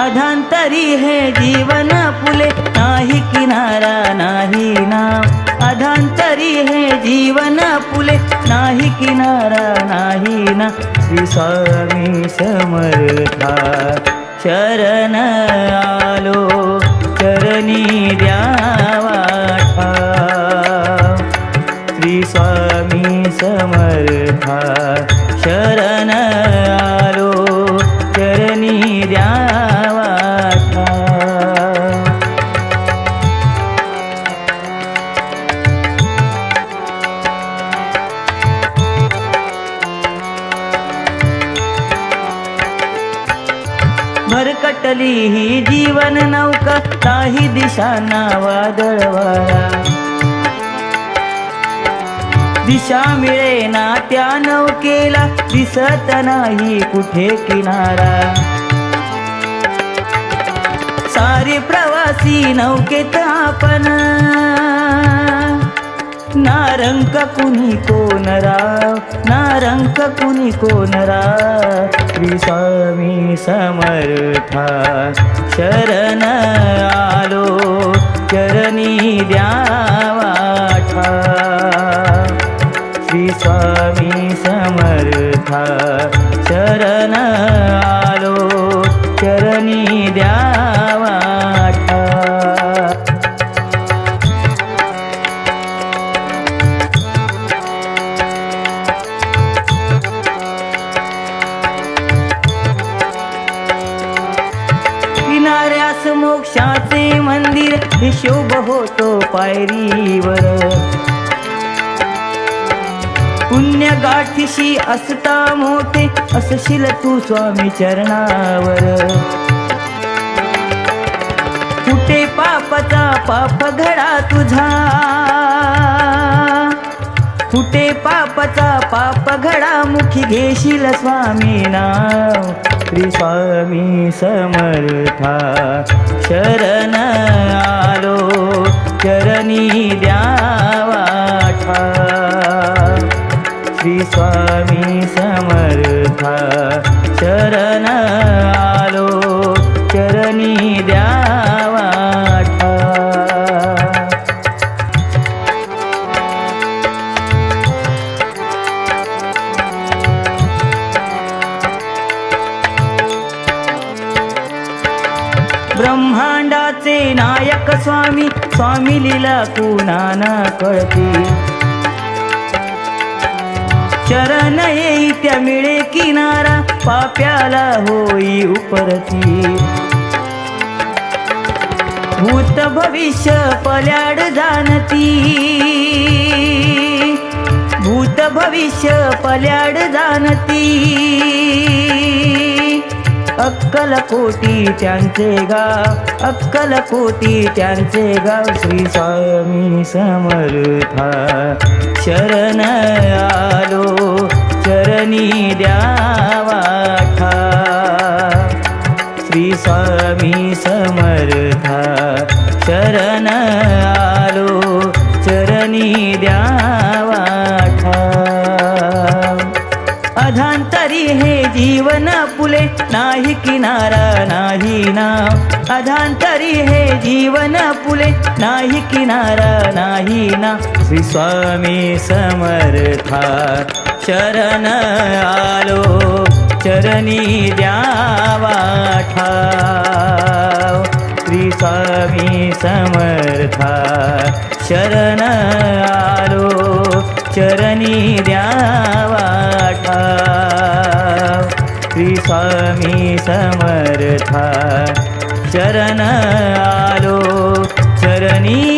अधंतरी है जीवन पुले ना ही किनारा ना ही नाम. अधांतरी है जीवन फुले नाही किनारा नाही ना? श्री स्वामी समर्था. शरण आलो चरणी द्यावा श्री स्वामी समर्था. शरण कटली ही जीवन नौका काही दिशांना वादळवारा दिशा मिळेना त्या नौकेला दिसत नाही कुठे किनारा. सारे प्रवासी नौकेत आपण. नारंक कुणी कोण राव नारंक कुणी कोण राव स्वामी समर्था शरण आलो चरणी द्यावाठा श्री स्वामी समर्था शरण आलो. मोक्षाचे मंदिर हिशोब होतो पायरीवर. पुण्य गाठीशी असता मोठे असशील तू स्वामी चरणावर. कुठे पापाचा पाप घडा तुझा? कुठे पापाचा पाप घडा मुखी घेशील स्वामी नाव. श्री स्वामी समर्था शरण आलो चरणी द्यावाठा श्री स्वामी समर्था शरण असे नायक स्वामी स्वामी लिला कुणाना कळते? चरण येई त्या मिळे किनारा पाप्याला होई उपरती. भूत भविष्य पल्याड जाणती. भूत भविष्य पल्याड जाणती. अक्कल कोटी त्यांचे गाव अक्कल कोटी त्यांचे गाव श्री स्वामी समर्था. शरण आलो चरणी द्यावाठा श्री स्वामी समर्था. जीवन फुले नाही किनारा नाही नाव. अधांतरी हे जीवन फुले नाही किनारा नाही ना श्री स्वामी समर्था शरण आलो चरणी द्यावाठा श्री स्वामी समर्था शरण आलो चरणी द्यावाठा स्वामी समर्था। शरण आलो चरणी